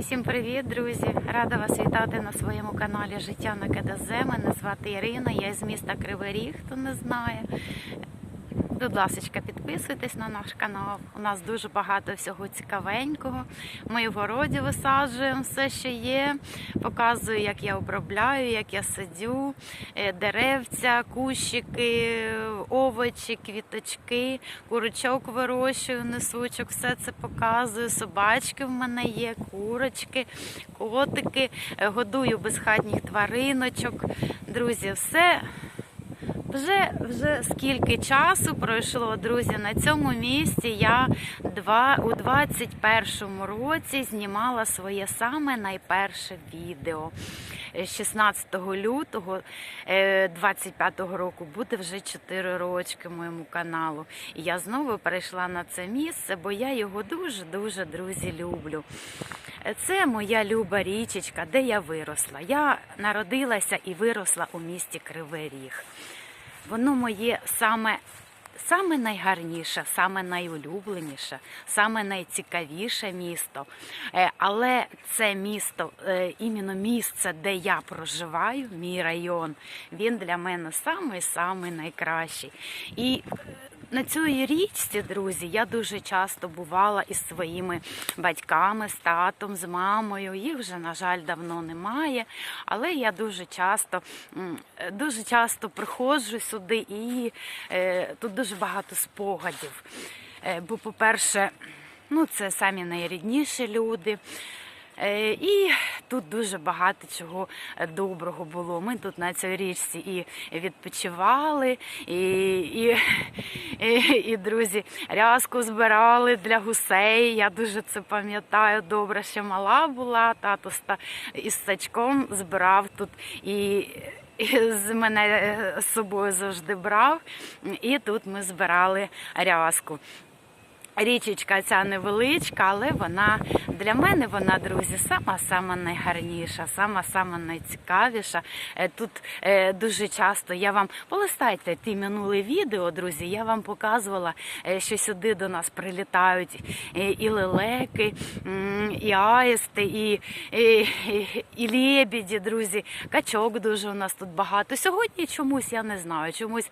Усім привіт, друзі! Рада вас вітати на своєму каналі Життя на КДЗ. Мене звати Ірина, я з міста Кривий Ріг, хто не знає. Будь ласка, підписуйтесь на наш канал. У нас дуже багато всього цікавенького. Ми в городі висаджуємо все, що є. Показую, як я обробляю, як я садю, е, деревця, кущики, овочі, квіточки, курочок вирощую, несучок, все це показую. Собачки в мене є, курочки, котики, е, годую безхатніх твариночок. Друзі, все. Вже вже скільки часу пройшло, друзі. На цьому місці я два у 21-му році знімала своє саме найперше відео. Е, 16 лютого 25-го року буде вже 4 рочки моєму каналу. І я знову перейшла на це місце, бо я його дуже дуже друзі люблю. Е, Це моя люба річечка, де я виросла. Я народилася і виросла у місті Кривий Ріг. Воно моє саме, саме найгарніше, саме найулюбленіше, саме найцікавіше місто. Е, Але це місто, е, іменно місце, де я проживаю, мій район, він для мене самий-самий найкращий. І на цій річці, друзі, я дуже часто бувала із своїми батьками, з татом, з мамою. Їх вже, на жаль, давно немає. Але я дуже часто, дуже часто приходжу сюди і е, тут дуже багато спогадів. Е, бо, по-перше, ну, це самі найрідніші люди. Е, І тут дуже багато чого доброго було. Ми тут на цій річці і відпочивали, і, і, і, друзі, рязку збирали для гусей. Я дуже це пам'ятаю добре, ще мала була. Тато із сачком збирав тут і. і З мене е, з собою завжди брав, і тут ми збирали рязку. Річечка ця невеличка, але вона для мене вона, друзі, сама сама найгарніша, сама сама найцікавіша. Е, Тут е, дуже часто я вам полистайте ті минулі відео, друзі. Я вам показувала, е, що сюди до нас прилітають і лелеки, і аїсти, і, і, і, лебіді, друзі. Качок дуже у нас тут багато. Сьогодні чомусь я не знаю, чомусь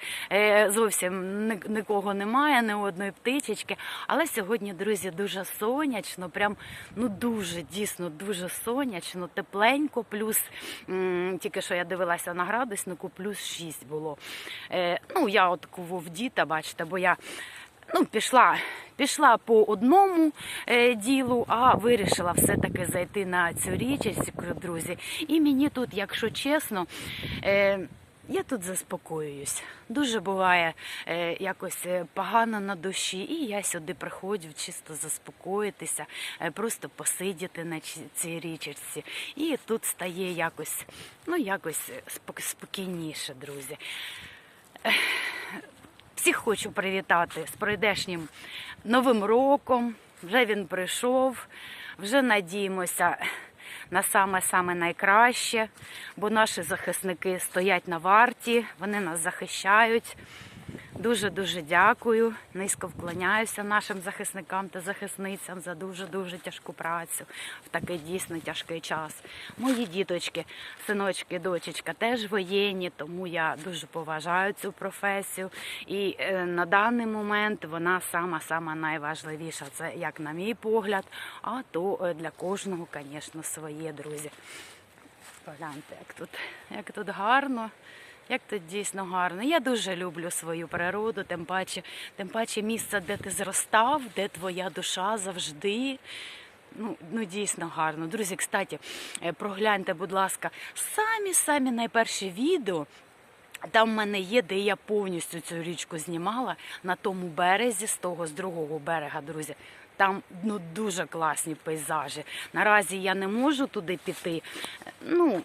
зовсім нікого немає, ні одної птичечки. Але сьогодні, друзі, дуже сонячно, прям ну дуже дійсно дуже сонячно, тепленько, плюс тільки що я дивилася на градуснику, плюс 6 було. Е, ну, я от кого в діта, бачите, бо я. Ну, пішла, пішла по одному е, ділу, а вирішила все-таки зайти на цю річку, друзі. І мені тут, якщо чесно, е, я тут заспокоююсь. Дуже буває е, якось е, погано на душі, і я сюди приходжу чисто заспокоїтися, е, просто посидіти на цій річці. І тут стає якось, ну якось е, спокійніше, друзі. Всіх хочу привітати з пройдешнім новим роком. Вже він прийшов. Вже надіємося на саме-саме найкраще, бо наші захисники стоять на варті, вони нас захищають. Дуже дуже дякую. Низько вклоняюся нашим захисникам та захисницям за дуже дуже тяжку працю в такий дійсно тяжкий час. Мої діточки, синочки, дочечка теж воєнні, тому я дуже поважаю цю професію. І е, на даний момент вона сама сама найважливіша. Це як на мій погляд, а то е, для кожного, звісно, своє друзі. Погляньте, як тут, як тут гарно. Як тут дійсно гарно. Я дуже люблю свою природу, тим паче, тим паче місце, де ти зростав, де твоя душа завжди. Ну, ну дійсно гарно. Друзі, кстати, е, прогляньте, будь ласка, самі-самі найперші відео. Там в мене є, де я повністю цю річку знімала на тому березі, з того з другого берега, друзі. Там ну дуже класні пейзажі. Наразі я не можу туди піти. Ну,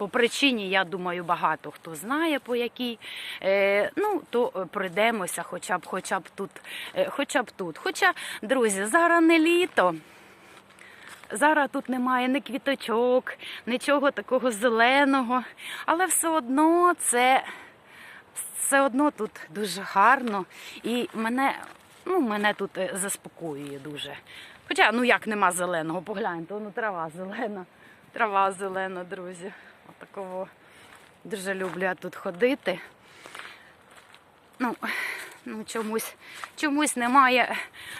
по причині, я думаю, багато хто знає по якій. Е, ну, то е, пройдемося хоча б, хоча б тут. Е, хоча б тут. Хоча, друзі, зараз не літо. Зараз тут немає ні квіточок, нічого такого зеленого, але все одно це все одно тут дуже гарно і мене, ну, мене тут заспокоює дуже. Хоча, ну як нема зеленого, погляньте, ну трава зелена. Трава зелена, друзі. Отакого дуже люблю тут ходити. Ну, ну чомусь, чомусь немає,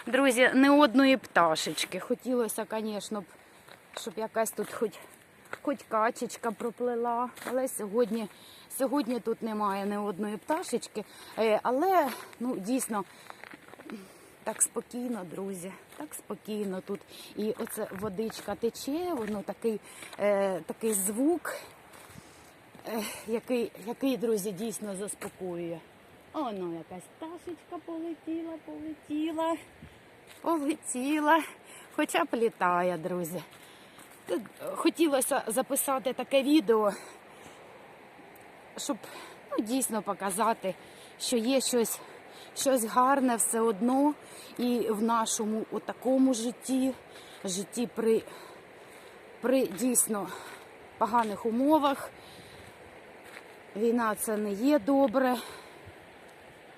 друзі, ні одної пташечки. Хотілося, звісно, б, щоб якась тут хоч, хоч качечка проплила. Але сьогодні, сьогодні тут немає ні одної пташечки. Е, Але ну, дійсно так спокійно, друзі. Так спокійно тут. І оце водичка тече, воно такий, е, такий звук, е, який, який, друзі, дійсно заспокоює. Оно якась пташечка полетіла, полетіла, полетіла. Хоча б літає, друзі. Тут хотілося записати таке відео, щоб ну, дійсно показати, що є щось, щось гарне все одно і в нашому отакому житті, житті при, при дійсно поганих умовах. Війна це не є добре.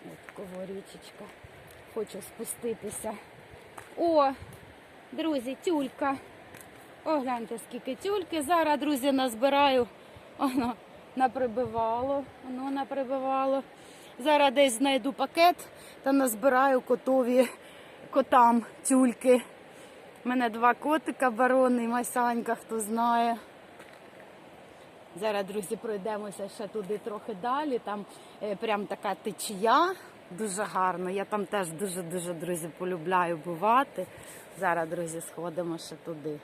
От кого річечка. Хочу спуститися. О, друзі, тюлька. О, гляньте, скільки тюльки. Зараз, друзі, назбираю. Воно наприбивало. Воно наприбивало. Зараз десь знайду пакет та назбираю котові котам тюльки. У мене два котика, барон і Масянька, хто знає. Зараз, друзі, пройдемося ще туди трохи далі. Там е, прям така течія, дуже гарно. Я там теж дуже-дуже, друзі, полюбляю бувати. Зараз, друзі, сходимо ще туди.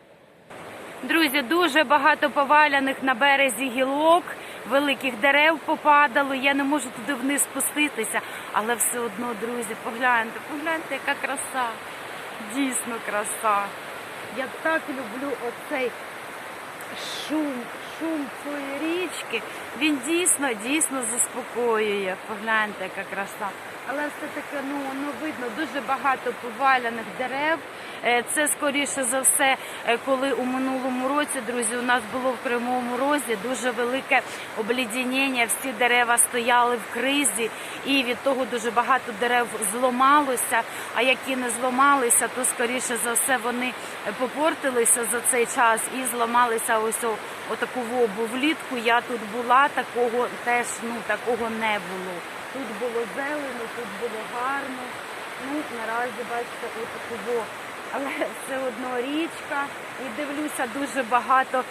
Друзі, дуже багато поваляних на березі гілок, великих дерев попадало. Я не можу туди вниз спуститися, але все одно, друзі, погляньте, погляньте, яка краса. Дійсно краса. Я так люблю оцей шум, шум цієї річки. Він дійсно, дійсно заспокоює. Погляньте, яка краса. Але все таки, ну, ну видно, дуже багато поваляних дерев. Е, Це скоріше за все, е, коли у минулому році, друзі, у нас було в Кривому Розі дуже велике облідянення. Всі дерева стояли в кризі, і від того дуже багато дерев зломалося. А які не зломалися, то скоріше за все вони попортилися за цей час і зламалися ось о- отаку вобу. Влітку я тут була, такого теж ну такого не було. Тут було зелено, тут було гарно. Ну, наразі бачите, отаку во. Але все одно річка. І дивлюся, дуже багато,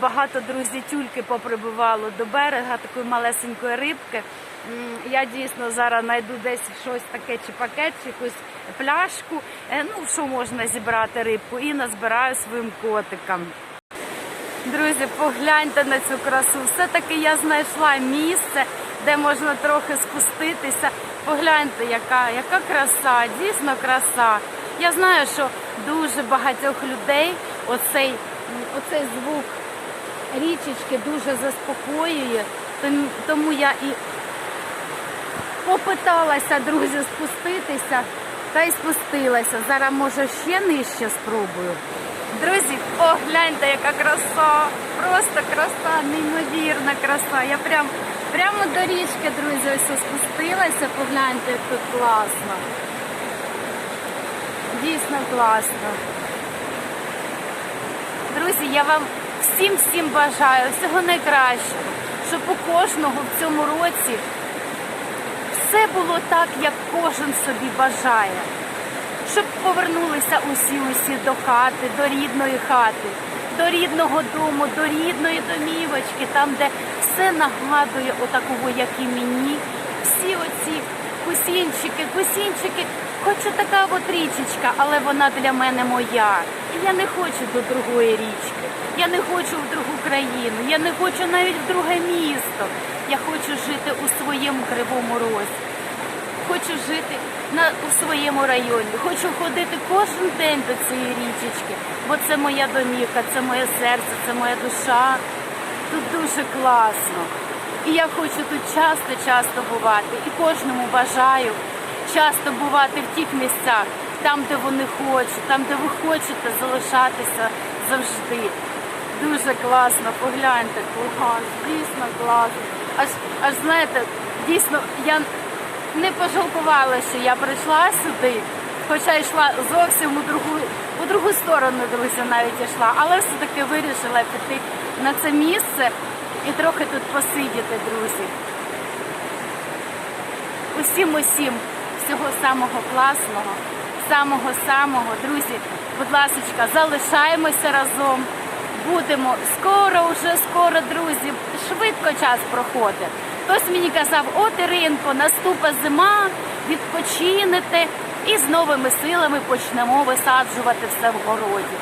багато друзі тюльки поприбивало до берега, такої малесенької рибки. Я дійсно зараз знайду десь щось таке, чи пакет, чи якусь пляшку. Е, Ну, що можна зібрати рибку, і назбираю своїм котикам. Друзі, погляньте на цю красу. Все-таки я знайшла місце, де можна трохи спуститися. Погляньте, яка, яка краса, дійсно краса. Я знаю, що дуже багатьох людей оцей, оцей звук річечки дуже заспокоює. Тому- я і попиталася, друзі, спуститися та й спустилася. Зараз, може, ще нижче спробую. Друзі, погляньте, яка краса! Просто краса, неймовірна краса. Я прям прямо до річки, друзі, ось спустилася. Погляньте, як тут класно. Дійсно класно. Друзі, я вам всім всім бажаю всього найкращого, щоб у кожного в цьому році все було так, як кожен собі бажає. Щоб повернулися усі усі до хати, до рідної хати, до рідного дому, до рідної домівочки, там, де все нагадує отакого, як і мені. Всі оці кусінчики, кусінчики, хочу така от річечка, але вона для мене моя. І я не хочу до другої річки. Я не хочу в другу країну, я не хочу навіть в друге місто. Я хочу жити у своєму кривому розі. Хочу жити на, у своєму районі. Хочу ходити кожен день до цієї річечки, бо це моя домівка, це моє серце, це моя душа. Тут дуже класно. І я хочу тут часто-часто бувати. І кожному бажаю часто бувати в тих місцях, там, де вони хочуть, там, де ви хочете залишатися завжди. Дуже класно, погляньте, клас, дійсно класно. Аж, аж знаєте, дійсно, я не пожалкувала, що я прийшла сюди. хоча йшла зовсім у другу, у другу сторону, друзі, навіть йшла, але все-таки вирішила піти на це місце і трохи тут посидіти, друзі. Усім усім всього самого класного, самого самого, друзі, будь ласка, залишаємося разом. Будемо скоро, вже скоро, друзі. Швидко час проходить. Хтось мені казав, от Іринко, наступа зима, відпочинете і з новими силами почнемо висаджувати все в городі.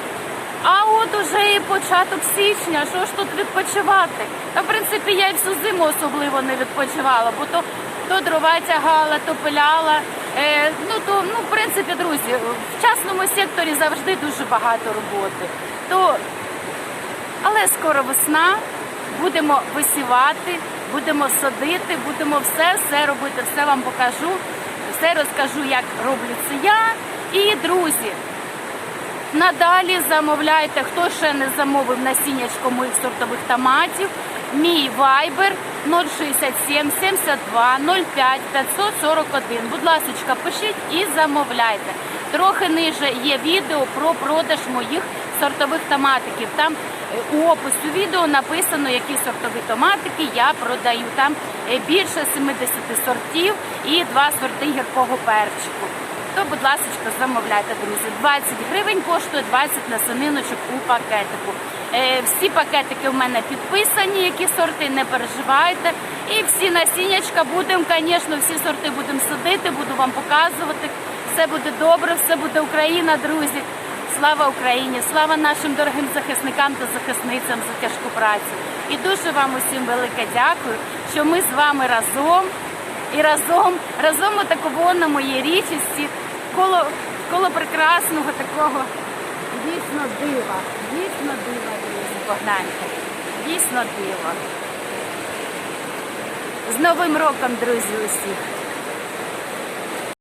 А от уже і початок січня, що ж тут відпочивати? Та в принципі я й всю зиму особливо не відпочивала, бо то, то дрова тягала, то пиляла. Е, ну то ну, в принципі, друзі, в частному секторі завжди дуже багато роботи. То але скоро весна, будемо висівати, будемо садити, будемо все, все робити, все вам покажу, все розкажу, як роблю це я. І друзі, надалі замовляйте, хто ще не замовив насіннячко моїх сортових томатів. Мій вайбер 067 72 05 541. Будь ласка, пишіть і замовляйте. Трохи ниже є відео про продаж моїх сортових томатиків. Там у опису відео написано, які сортові томатики я продаю. Там е, більше 70 сортів і два сорти гіркого перчику. То, будь ласка, замовляйте, друзі. 20 гривень коштує 20 насіниночок у пакетику. Е, всі пакетики в мене підписані, які сорти, не переживайте. І всі насіннячка будемо, звісно, всі сорти будемо садити, буду вам показувати. Все буде добре, все буде Україна, друзі. Слава Україні! Слава нашим дорогим захисникам та захисницям за тяжку працю. І дуже вам усім велике дякую, що ми з вами разом і разом, разом отаково на моїй річці, коло, коло прекрасного такого дійсно дива. Дійсно дива, друзі, погляньте. Дійсно диво. З Новим роком, друзі, усіх!